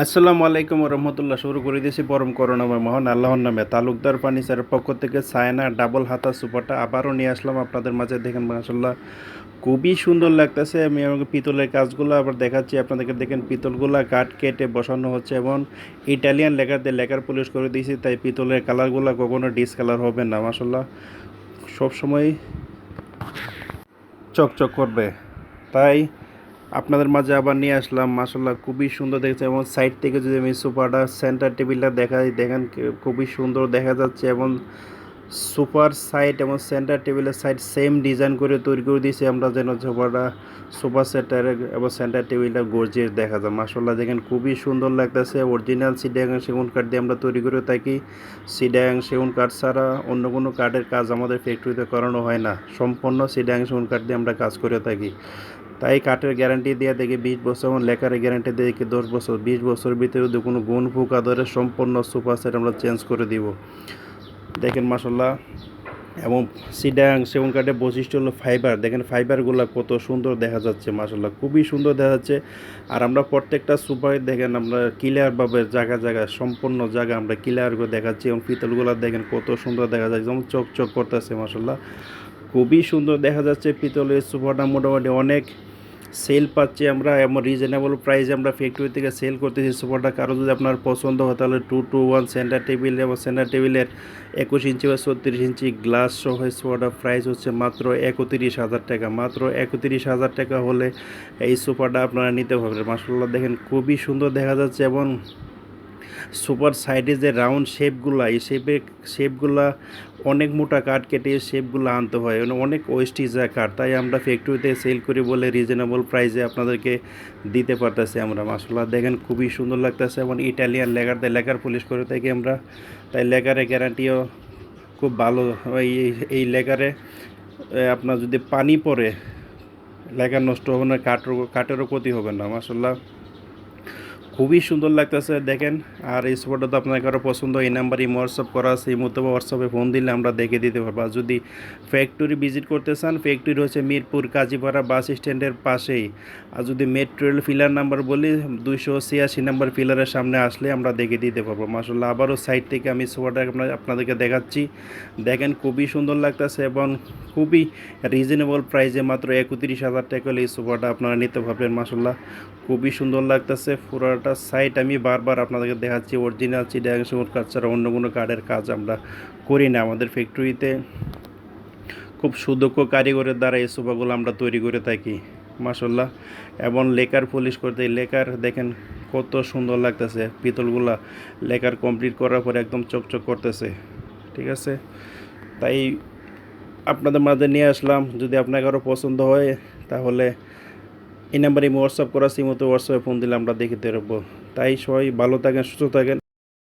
আসসালামু আলাইকুম রহমতুল্লাহ, শুরু করে দিয়েছি পরম করোনাময় মহান আল্লাহর নামে। তালুকদার ফার্নিচারের পক্ষ থেকে সায়না ডাবল হাতা সুপারটা আবারও নিয়ে আসলাম আপনাদের মাঝে। দেখেন মাসাল্লাহ খুবই সুন্দর লাগতেছে। আমি আমাকে পিতলের কাজগুলো আবার দেখাচ্ছি। আপনাদেরকে দেখেন, পিতলগুলো কাঠ কেটে বসানো হচ্ছে এবং ইটালিয়ান লেখার দিয়ে লেখার পলিশ করে দিয়েছি। তাই পিতলের কালারগুলো কখনো ডিসকালার হবে না মাসাল্লাহ সবসময় চকচক করবে। তাই আপনাদের মাঝে আবার নিয়ে আসলাম। মাসাল্লাহ খুবই সুন্দর দেখছে এবং সাইড থেকে যদি আমি সোফাটা সেন্টার টেবিলটা দেখাই, দেখেন খুবই সুন্দর দেখা যাচ্ছে এবং সুপার সাইড এবং সেন্টার টেবিলের সাইড সেম ডিজাইন করে তৈরি করে দিয়েছি। আমরা যেন সোফাটা সুপার সেটার এবং সেন্টার টেবিলটা গর্জিয়াস দেখা যায়। মাসাল্লাহ দেখেন খুবই সুন্দর লাগতেছে। অরিজিনাল সিডাং সেগুন কাঠ দিয়ে আমরা তৈরি করে থাকি। সিডাং সেগুন কাঠ ছাড়া অন্য কোনো কাঠের কাজ আমাদের ফ্যাক্টরিতে করানো হয় না। সম্পূর্ণ সিডাং সেগুন কাঠ দিয়ে আমরা কাজ করে থাকি। তাই কাঠের গ্যারান্টি দিয়ে দেখি বিশ বছর এবং লেখার গ্যারান্টি দিয়ে দেখি দশ বছর। বিশ বছরের ভিতরে যদি কোনো গুণ ফুকা ধরে সম্পূর্ণ সুপার সেট আমরা চেঞ্জ করে দিব। দেখেন মাসাল্লাহ এবং সিডাং সেগুন কাঠের বৈশিষ্ট্য হলো ফাইবার দেখেন ফাইবারগুলো কত সুন্দর দেখা যাচ্ছে মাসাল্লাহ খুবই সুন্দর দেখা যাচ্ছে। আর আমরা প্রত্যেকটা সুপার দেখেন আমরা ক্লিয়ারভাবে জায়গা জায়গায় সম্পূর্ণ জায়গা আমরা ক্লিয়ার করে দেখাচ্ছি। এবং পিতলগুলো দেখেন কত সুন্দর দেখা যাচ্ছে। যেমন চক চক করতেছে মাসাল্লাহ খুবই সুন্দর দেখা যাচ্ছে পিতলের সুপারটা। মোটামুটি অনেক সেল পাচ্ছি আমরা এমন রিজনেবল প্রাইসে আমরা ফ্যাক্টরি থেকে সেল করতেছি। সোফাটা কারও যদি আপনার পছন্দ হয়, তাহলে two two one centre table এবং সেন্টার টেবিলের একুশ ইঞ্চি বা ছত্রিশ ইঞ্চি গ্লাস সহ সোফাটার প্রাইস হচ্ছে মাত্র একত্রিশ হাজার টাকা। মাত্র একত্রিশ হাজার টাকা হলে এই সোফাটা আপনারা নিতে পারবেন। মাসাল্লাহ দেখেন খুবই সুন্দর দেখা যাচ্ছে এবং সুপার সাইডে যে রাউন্ড শেপগুলা, এই শেপে, শেপগুলা অনেক মোটা কাঠ কেটে শেপগুলো আনতে হয়। মানে অনেক ওয়েস্টিজ কাঠ, তাই আমরা ফ্যাক্টরিতে সেল করি বলে রিজনেবল প্রাইসে আপনাদেরকে দিতে পারতেছি আমরা। মাসাল্লাহ দেখেন খুবই সুন্দর লাগতেছে এবং ইটালিয়ান লেগার দেয় লেগার পুলিশ করে থাকি আমরা। তাই লেগারের গ্যারান্টিও খুব ভালো। এই এই লেগারে আপনার যদি পানি পড়ে, লেগার নষ্ট হবে না কাঠের কাঠেরও ক্ষতি হবে না মাসাল্লাহ খুবই সুন্দর লাগতেছে, দেখেন। আর এই স্পটটা তো আপনার কারও পছন্দ, এই নাম্বার ইমো হোয়াটসঅ্যাপ করা আছে, এই মুহূর্তে হোয়াটসঅ্যাপে ফোন দিলে আমরা দেখে দিতে পারব। আর যদি ফ্যাক্টরি ভিজিট করতে চান ফ্যাক্টরি হচ্ছে মিরপুর কাজীপাড়া বাস স্ট্যান্ডের পাশেই। আর যদি মেট্রো রেল ফিলার নাম্বার বলি, দুইশো ছিয়াশি নাম্বার ফিলারের সামনে আসলে আমরা দেখে দিতে পারব। মাসাল্লাহ আবারও সাইড থেকে আমি সোফাটা আপনার, আপনাদেরকে দেখাচ্ছি। দেখেন, খুবই সুন্দর লাগতেছে এবং খুবই রিজনেবল প্রাইসে মাত্র একত্রিশ হাজার টাকা হলে এই সোফাটা আপনারা নিতে পারবেন মাসাল্লাহ খুবই সুন্দর লাগতেছে পুরোটা সাইট আমি বারবার আপনাদেরকে দেখাচ্ছি অরিজিনাল চিডিয়াং সুমুর কাজ ছাড়া অন্য কোনো কার্ডের কাজ আমরা করি না। আমাদের ফ্যাক্টরিতে খুব সুদক্ষ কারিগরের দ্বারা এই সোফাগুলো আমরা তৈরি করে থাকি মাসাল্লাহ এবং লেকার পলিশ করতে লেকার দেখেন কত সুন্দর লাগতেছে। পিতলগুলা লেকার কমপ্লিট করার পরে একদম চকচক করতেছে, ঠিক আছে? তাই আপনাদের মাঝে নিয়ে আসলাম। যদি আপনার কারও পছন্দ হয়, তাহলে এই নাম্বারে আমি হোয়াটসঅ্যাপ করা সিমতো হোয়াটসঅ্যাপে ফোন দিলে আমরা দেখে দেবো তাই সবাই ভালো থাকেন, সুস্থ থাকেন।